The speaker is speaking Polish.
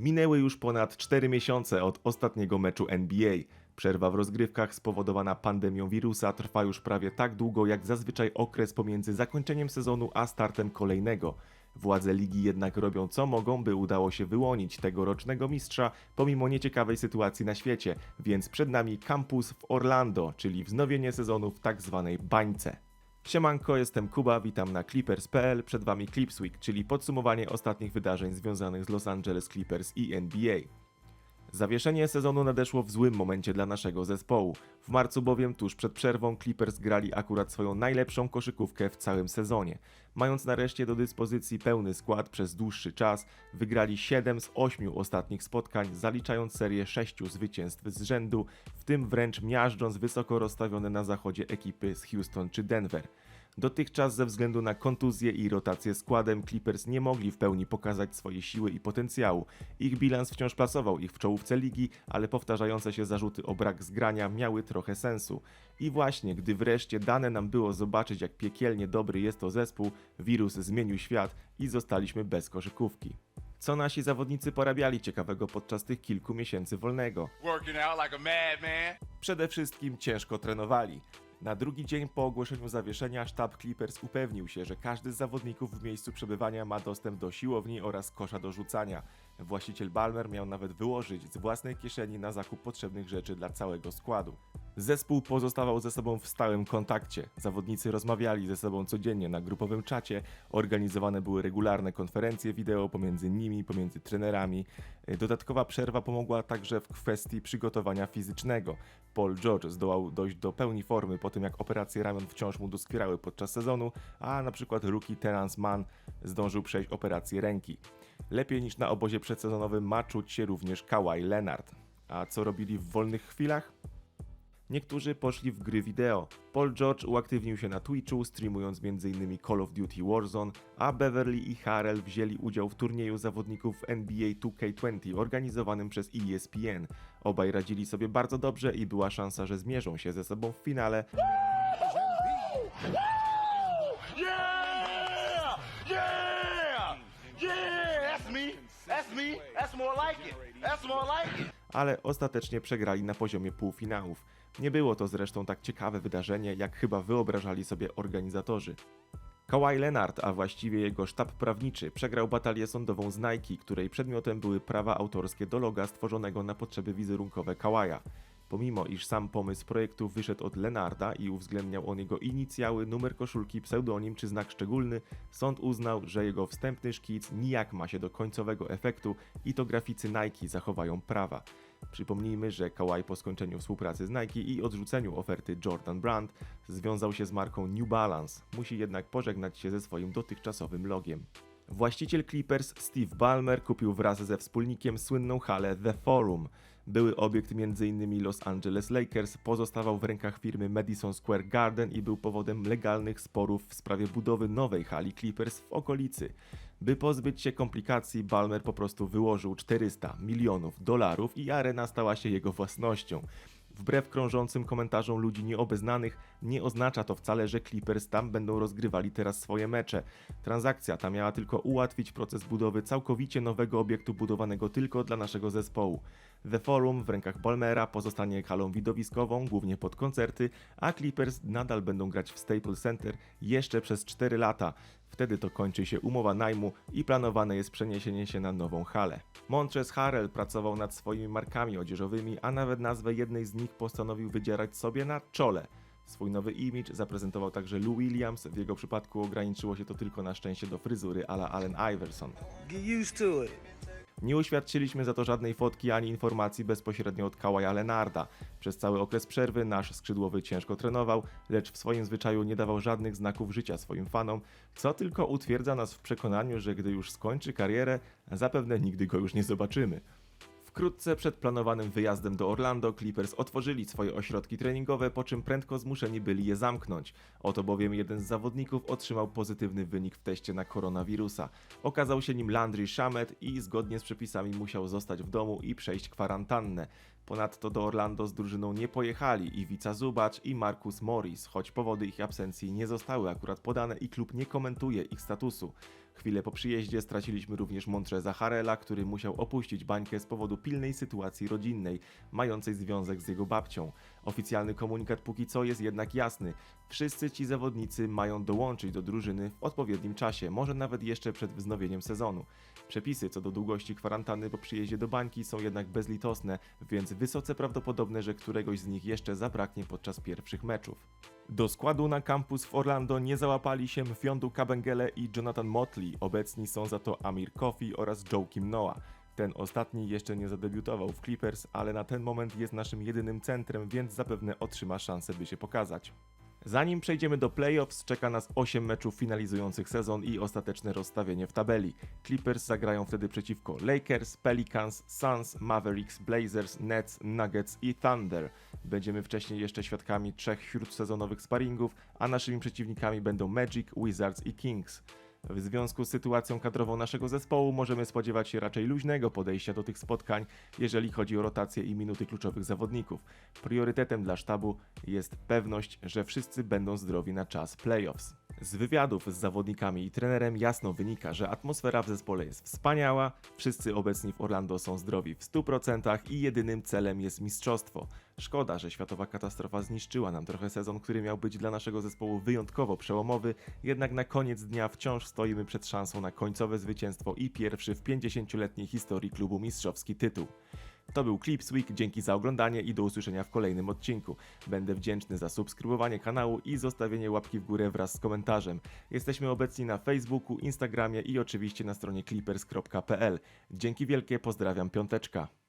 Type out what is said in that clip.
Minęły już ponad 4 miesiące od ostatniego meczu NBA. Przerwa w rozgrywkach spowodowana pandemią wirusa trwa już prawie tak długo jak zazwyczaj okres pomiędzy zakończeniem sezonu a startem kolejnego. Władze ligi jednak robią co mogą, by udało się wyłonić tegorocznego mistrza pomimo nieciekawej sytuacji na świecie, więc przed nami kampus w Orlando, czyli wznowienie sezonu w tak zwanej bańce. Siemanko, jestem Kuba, witam na Clippers.pl, przed Wami Clips Week, czyli podsumowanie ostatnich wydarzeń związanych z Los Angeles Clippers i NBA. Zawieszenie sezonu nadeszło w złym momencie dla naszego zespołu. W marcu bowiem, tuż przed przerwą, Clippers grali akurat swoją najlepszą koszykówkę w całym sezonie. Mając nareszcie do dyspozycji pełny skład przez dłuższy czas, wygrali 7 z 8 ostatnich spotkań, zaliczając serię 6 zwycięstw z rzędu, w tym wręcz miażdżąc wysoko rozstawione na zachodzie ekipy z Houston czy Denver. Dotychczas ze względu na kontuzję i rotację składem Clippers nie mogli w pełni pokazać swojej siły i potencjału. Ich bilans wciąż plasował ich w czołówce ligi, ale powtarzające się zarzuty o brak zgrania miały trochę sensu. I właśnie, gdy wreszcie dane nam było zobaczyć jak piekielnie dobry jest to zespół, wirus zmienił świat i zostaliśmy bez koszykówki. Co nasi zawodnicy porabiali ciekawego podczas tych kilku miesięcy wolnego? Przede wszystkim ciężko trenowali. Na drugi dzień po ogłoszeniu zawieszenia sztab Clippers upewnił się, że każdy z zawodników w miejscu przebywania ma dostęp do siłowni oraz kosza do rzucania. Właściciel Balmer miał nawet wyłożyć z własnej kieszeni na zakup potrzebnych rzeczy dla całego składu. Zespół pozostawał ze sobą w stałym kontakcie. Zawodnicy rozmawiali ze sobą codziennie na grupowym czacie, organizowane były regularne konferencje wideo pomiędzy nimi, pomiędzy trenerami. E, Dodatkowa przerwa pomogła także w kwestii przygotowania fizycznego. Paul George zdołał dojść do pełni formy po tym, jak operacje ramion wciąż mu doskwierały podczas sezonu, a na przykład rookie Terence Mann zdążył przejść operację ręki. Lepiej niż na obozie przedsezonowym ma czuć się również Kawhi Leonard. A co robili w wolnych chwilach? Niektórzy poszli w gry wideo. Paul George uaktywnił się na Twitchu, streamując m.in. Call of Duty Warzone, a Beverly i Harrell wzięli udział w turnieju zawodników NBA 2K20 organizowanym przez ESPN. Obaj radzili sobie bardzo dobrze i była szansa, że zmierzą się ze sobą w finale. That's me. That's more like it. That's more like it. Ale ostatecznie przegrali na poziomie półfinałów. Nie było to zresztą tak ciekawe wydarzenie, jak chyba wyobrażali sobie organizatorzy. Kawhi Leonard, a właściwie jego sztab prawniczy, przegrał batalię sądową z Nike, której przedmiotem były prawa autorskie do loga stworzonego na potrzeby wizerunkowe Kawaja. Pomimo iż sam pomysł projektu wyszedł od Lenarda i uwzględniał on jego inicjały, numer koszulki, pseudonim czy znak szczególny, sąd uznał, że jego wstępny szkic nijak ma się do końcowego efektu i to graficy Nike zachowają prawa. Przypomnijmy, że Kawhi po skończeniu współpracy z Nike i odrzuceniu oferty Jordan Brand związał się z marką New Balance. Musi jednak pożegnać się ze swoim dotychczasowym logiem. Właściciel Clippers Steve Ballmer kupił wraz ze wspólnikiem słynną halę The Forum. Były obiekt m.in. Los Angeles Lakers, pozostawał w rękach firmy Madison Square Garden i był powodem legalnych sporów w sprawie budowy nowej hali Clippers w okolicy. By pozbyć się komplikacji, Ballmer po prostu wyłożył 400 milionów dolarów i arena stała się jego własnością. Wbrew krążącym komentarzom ludzi nieobeznanych, nie oznacza to wcale, że Clippers tam będą rozgrywali teraz swoje mecze. Transakcja ta miała tylko ułatwić proces budowy całkowicie nowego obiektu budowanego tylko dla naszego zespołu. The Forum w rękach Balmera pozostanie halą widowiskową, głównie pod koncerty, a Clippers nadal będą grać w Staples Center jeszcze przez 4 lata. Wtedy to kończy się umowa najmu i planowane jest przeniesienie się na nową halę. Montrez Harrell pracował nad swoimi markami odzieżowymi, a nawet nazwę jednej z nich postanowił wydzierać sobie na czole. Swój nowy image zaprezentował także Lou Williams, w jego przypadku ograniczyło się to tylko na szczęście do fryzury ala Allen Iverson. Nie uświadczyliśmy za to żadnej fotki ani informacji bezpośrednio od Kawaja Lenarda. Przez cały okres przerwy nasz skrzydłowy ciężko trenował, lecz w swoim zwyczaju nie dawał żadnych znaków życia swoim fanom, co tylko utwierdza nas w przekonaniu, że gdy już skończy karierę, zapewne nigdy go już nie zobaczymy. Wkrótce przed planowanym wyjazdem do Orlando Clippers otworzyli swoje ośrodki treningowe, po czym prędko zmuszeni byli je zamknąć. Oto bowiem jeden z zawodników otrzymał pozytywny wynik w teście na koronawirusa. Okazał się nim Landry Shamet i zgodnie z przepisami musiał zostać w domu i przejść kwarantannę. Ponadto do Orlando z drużyną nie pojechali Iwica Zubacz i Marcus Morris, choć powody ich absencji nie zostały akurat podane i klub nie komentuje ich statusu. Chwilę po przyjeździe straciliśmy również Montreza Harela, który musiał opuścić bańkę z powodu pilnej sytuacji rodzinnej, mającej związek z jego babcią. Oficjalny komunikat póki co jest jednak jasny. Wszyscy ci zawodnicy mają dołączyć do drużyny w odpowiednim czasie, może nawet jeszcze przed wznowieniem sezonu. Przepisy co do długości kwarantanny po przyjeździe do bańki są jednak bezlitosne, więc wysoce prawdopodobne, że któregoś z nich jeszcze zabraknie podczas pierwszych meczów. Do składu na kampus w Orlando nie załapali się Fiondu Kabengele i Jonathan Motley, obecni są za to Amir Kofi oraz Joe Kim Noah. Ten ostatni jeszcze nie zadebiutował w Clippers, ale na ten moment jest naszym jedynym centrem, więc zapewne otrzyma szansę, by się pokazać. Zanim przejdziemy do playoffs, czeka nas 8 meczów finalizujących sezon i ostateczne rozstawienie w tabeli. Clippers zagrają wtedy przeciwko Lakers, Pelicans, Suns, Mavericks, Blazers, Nets, Nuggets i Thunder. Będziemy wcześniej jeszcze świadkami trzech śródsezonowych sparingów, a naszymi przeciwnikami będą Magic, Wizards i Kings. W związku z sytuacją kadrową naszego zespołu możemy spodziewać się raczej luźnego podejścia do tych spotkań, jeżeli chodzi o rotację i minuty kluczowych zawodników. Priorytetem dla sztabu jest pewność, że wszyscy będą zdrowi na czas playoffs. Z wywiadów z zawodnikami i trenerem jasno wynika, że atmosfera w zespole jest wspaniała, wszyscy obecni w Orlando są zdrowi w 100% i jedynym celem jest mistrzostwo. Szkoda, że światowa katastrofa zniszczyła nam trochę sezon, który miał być dla naszego zespołu wyjątkowo przełomowy, jednak na koniec dnia wciąż stoimy przed szansą na końcowe zwycięstwo i pierwszy w 50-letniej historii klubu mistrzowski tytuł. To był Clips Week, dzięki za oglądanie i do usłyszenia w kolejnym odcinku. Będę wdzięczny za subskrybowanie kanału i zostawienie łapki w górę wraz z komentarzem. Jesteśmy obecni na Facebooku, Instagramie i oczywiście na stronie clippers.pl. Dzięki wielkie, pozdrawiam piąteczka.